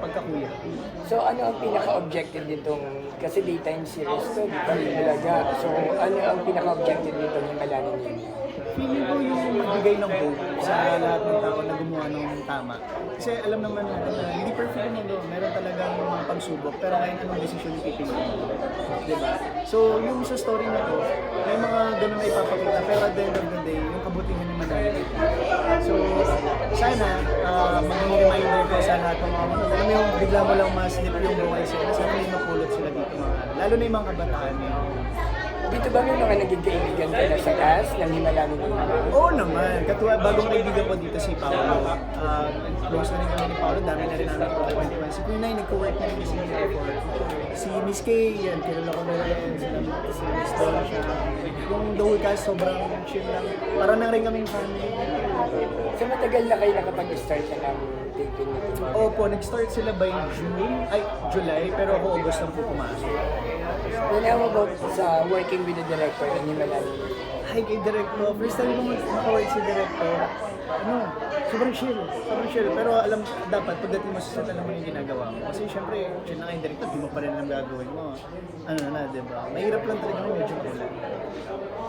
pagkakuya. So ano ang pinaka-objective nitong, kasi daytime series to, di ba Bulaga. So ano ang pinaka-objective nitong Himalayan ninyo? Feeling ko yung magbigay ng hope sa lahat ng tao na gumawa ng tama. Kasi alam naman natin na hindi perfect ang mundo. Meron talagang mga pagsubok. Pero ngayon anong desisyon yung pipili mo? Diba? So yung sa story na to, may mga ganun na ipapakita. Pero at the end of the day, yung kabutihan ni Manali. So sana uh, maging reminder ko sa lahat ng mga ano, alam mo yung bigla mo lang mas-slip yung buhay sila. Sana may mapulot sila dito mga Lalo na yung mga kabataan ngayon. Dito ba may mga naging kaibigan ka na sa cast ng Himalayan ninyo? Oo naman. Katuwa, bagong kaibigan ko dito si Paolo. Uh, close na rin kami ni Paolo. Dami na rin namin kwentuhan. Si Queen Ay, nagko-work na rin. Si Miss K, yan, kilala ko na rin. Sila si Miss Don, siya. Yung the whole cast, sobrang chill lang. Parang na rin kaming family. So matagal na kayo nakapag-start na ng taping nito? Opo, nag-start sila by June, ay, July, pero ako August lang po pumasok. Then how about sa working with the director ng Himalayan ninyo? Hi kay Directo. First time ko makawork si Directo. Ano, sobrang chill. Sobrang chill. Pero alam, dapat pagdating mo sa set, alam mo yung ginagawa mo. Kasi syempre, chill na kayong Directo, di mo pa rin alam gagawin mo. Ano na, di ba? Mahirap lang talaga mo, medyo kulang.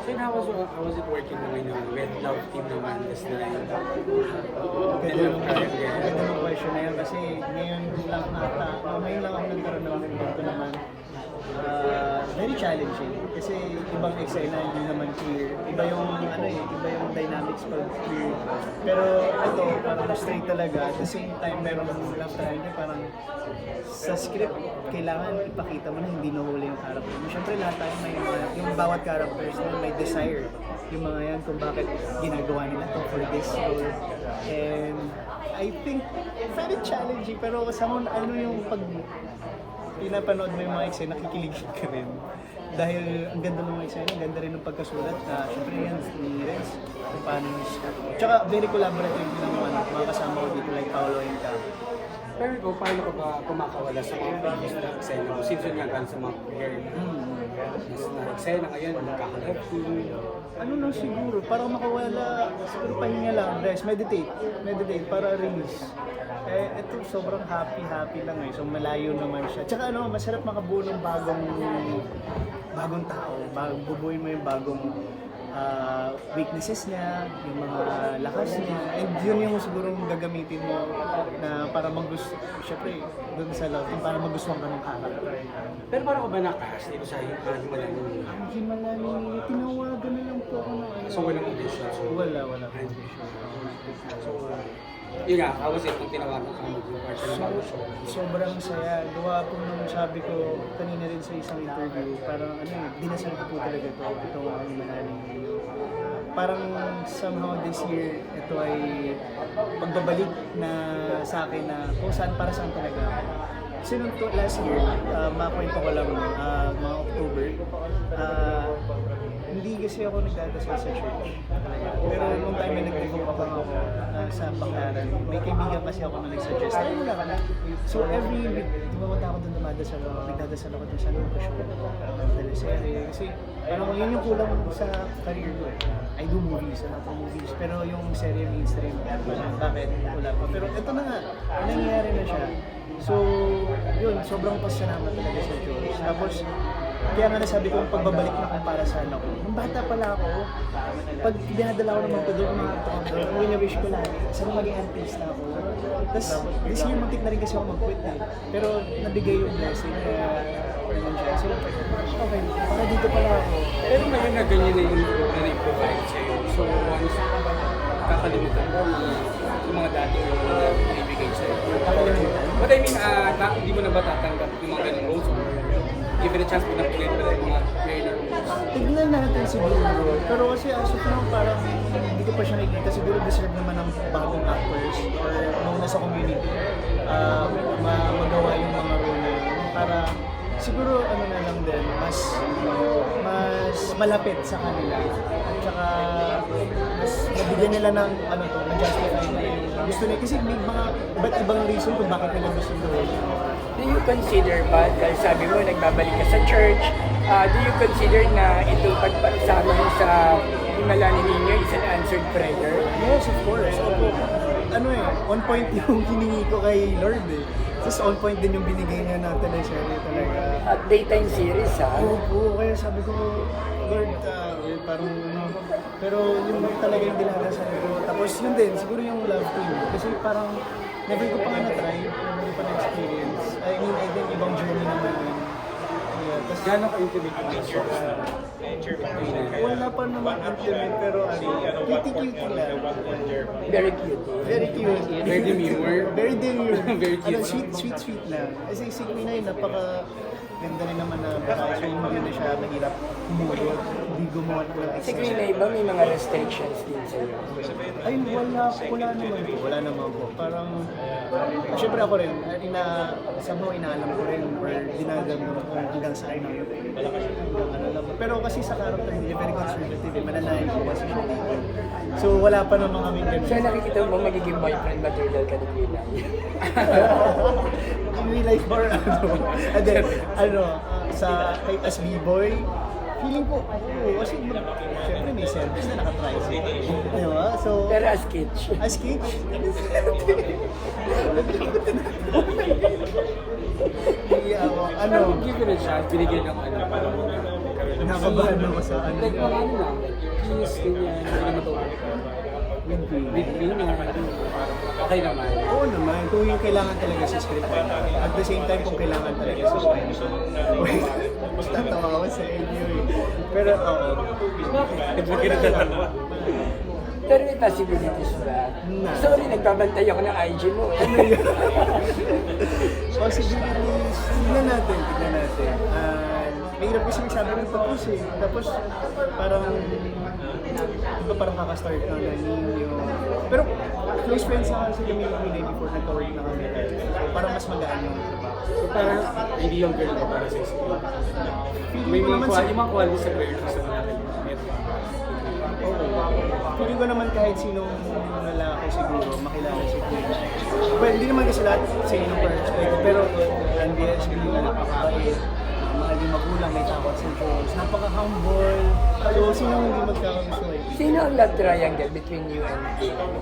So how was, how was it working naman yung Red Love team naman this time? Ganda ng, ganda ng question na yan kasi ngayon lang ata, ngayon lang ako nagkaroon ng ganito naman. Uh, very challenging kasi ibang eksena hindi naman clear. Iba yung ano eh, iba yung dynamics pag clear. Pero ito parang straight talaga. At the same time meron lang tayo parang sa script kailangan ipakita mo na hindi nahuli yung character mo. Siyempre lahat tayo may yung bawat characters na may desire. Yung mga yan kung bakit ginagawa nila to for this role. And I think very challenging pero kasama ano yung pag pinapanood mo yung mga eksena, nakikilig ka rin. Dahil ang ganda ng mga eksena, ang ganda rin ng pagkasulat. Uh, Siyempre yan, ni Renz, kung paano yung Tsaka very collaborative ng mga, mga kasama ko dito like Paolo and Cam. Pero ikaw, paano ka ba kumakawala sa mga previous na eksena mo? Since yun nga gan sa mga very na eksena ngayon, magkakalap Ano lang siguro, para makawala, siguro pahinga lang, rest, meditate, meditate, para release. Eh, ito sobrang happy-happy lang eh. So malayo naman siya. Tsaka ano, masarap makabuo ng bagong bagong tao. Bagong bubuin mo yung bagong ah, weaknesses niya, yung mga lakas niya. And yun yung siguro gagamitin mo na para magusto, syempre, doon sa love, yung para magustuhan ka ng character. Pero paano ka ba nakahas dito sa uh, Himalayan? Ang Himalani, tinawagan na lang po ako ano. So walang audition. So, Wala, yun nga, how was it kung tinawagan ka mag-part ng bago show? Sobrang saya. Gawa po nung sabi ko kanina rin sa isang interview, parang ano eh, dinasal ko po talaga ito, ito ang mahaling Parang somehow this year, ito ay pagbabalik na sa akin na kung saan para saan talaga. Kasi nung to, last year, uh, makwento ko lang, uh, mga October, uh, hindi kasi ako nagdadasal sa church. Pero nung time na nag-devote pa ako uh, sa bakaran, may kaibigan kasi ako na nag-suggest. Ay, wala ka na. So every week, pumunta ako doon dumadasal ako. Nagdadasal ako doon sa location. Teleserye. Kasi parang yun yung kulang sa career ko eh. I do movies, a lot of movies. Pero yung serye mainstream, parang bakit wala pa. Pero ito na nga, nangyayari na siya. So, yun, sobrang pasalamat talaga sa Diyos. Tapos, kaya nga nasabi ko yung pagbabalik na kung para saan ako. Nung bata pala ako, pag dinadala ko ng mga tudo, mga tudo, ang wini-wish ko lang, sana maging artista ako. Tapos, this year, muntik na rin kasi ako mag-quit eh. Pero, nabigay yung blessing, kaya, ganun siya. So, okay, para dito pala ako. Pero na ganyan na yung na-provide sa'yo. So once kakalimutan mo yung, mga dati yung mga ibigay sa'yo. Kakalimutan? But I mean, ah, na, hindi mo na ba tatanggap yung mga ganong roles or give it a chance mo na ulit pa rin mga roles? Tignan natin siguro. Pero kasi as of now, parang hindi ko pa siya nakikita. Siguro deserve naman ng bagong actors or nung nasa community uh, ma- magawa yung mga role na yun. Para siguro ano na lang din, mas mas malapit sa kanila. At saka mas nabigyan nila ng ano to, na yung gusto nila. Kasi may mga iba't ibang reason kung bakit nila gusto gawin. Consider ba, dahil sabi mo nagbabalik ka sa church, ah, do you consider na itong pagpasama mo sa Himalayan ninyo is an answered prayer? Yes, of course. Opo. Ano eh, on point yung hiningi ko kay Lord eh. Tapos on point din yung binigay niya na teleserye talaga. At daytime series ha. Oo kaya sabi ko, Lord, eh, parang ano, pero yung talaga yung dinadasal ko. Tapos yun din, siguro yung love team. Kasi parang never ko pa nga na-try, never ko pa na-experience. I mean, I think ibang journey naman yun. Yeah, tapos Gano'n ka-intimate yung sa wala pa naman intimate, pero ano, cutie-cutie lang. Very cute. Very cute. Very demure. Very demure. Very cute. Ano, sweet, sweet, sweet lang. Kasi si Queen ay napaka ganda rin naman na baka so hindi na siya mahirap humulot. Hindi gumawa ng Si Queen Ay ba may mga restrictions din sa'yo? Ay, wala, wala naman po. Wala naman po. Parang, syempre ako rin, eh, ina, somehow inaalam ko rin or dinagam ko hanggang saan lang. Pero kasi sa character niya, very conservative, eh, mananahin ko kasi siya dito. So, wala pa naman kami ganun. So nakikita mo magiging boyfriend material ka ni Ay. in real life or ano. And then, ano, sa kay as B-boy, feeling ko, oo, kasi syempre may service na naka-tricycle. Di ba? So, Pero as kitsch. as kitsch, Hindi ako, ano, Give it a chance, binigyan ng ano, parang nakabahan ako sa ano. Like, mga ano lang, like, kiss, ganyan, hindi naman to. Queen. With Queen, yung ano, okay naman. Oo naman, kung yung kailangan talaga sa script. At the same time, kung kailangan talaga sa script. Wait, tatawa ako sa inyo eh. Pero oo. Pero may possibilities ba? Na. Sorry, nagbabantay ako ng IG mo. Ano yun? Possibilities, tignan natin, tignan natin. Ah, mahirap kasi magsabi ng tapos eh. Tapos parang, ba parang kakastart na na ninyo. Pero close friends na kasi kami ni Queen before nagka-work na kami. So parang mas magaan yung trabaho. So, parang ideal girl ka para sa. Feeling May ko mga quality, yung mga quality sa girl sa mga. Feeling ko naman kahit sinong lalaki siguro makilala si Queen. Well, hindi naman kasi lahat sa inyo pero NBSB, napakabait, mahal yung magulang, may takot sa Diyos, napaka-humble. So, sino hindi magkakagusto eh? Sino ang love triangle between you and?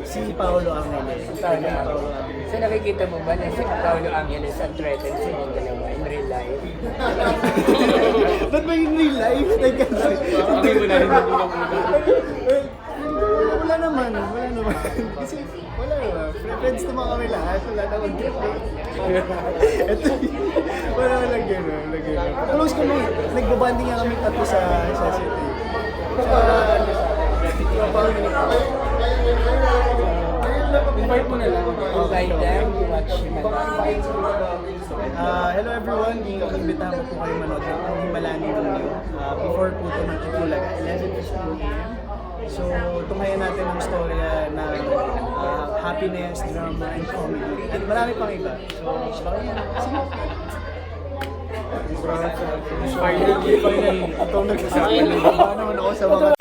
Si Paolo Angeles. Si Paolo Angeles. So nakikita mo ba na si Paolo Angeles ang threatened sa inyong dalawa in real life? Ba't ba in real life? Like, Okay mo na rin yung ulang Well, wala naman, wala naman. Kasi wala naman. Friends naman kami lahat. Wala naman Ito, wala lang gano'n. Wala gano'n. Close kami. Nagbabanding nga kami tatlo sa, sa city. Invite mo na lang. Invite them to watch Himalaya. Ah, hello everyone, iimbitahan ko po kayo manood ng Himalani Ninyo uh, before po ito ng Itulaga, 11.15 a.m. So, tunghayan natin ang storya ng ah, happiness, drama, and comedy. At marami pang iba. So, baka yan. Finally, finally. Ito nagsasabi. Baka naman ako sa mga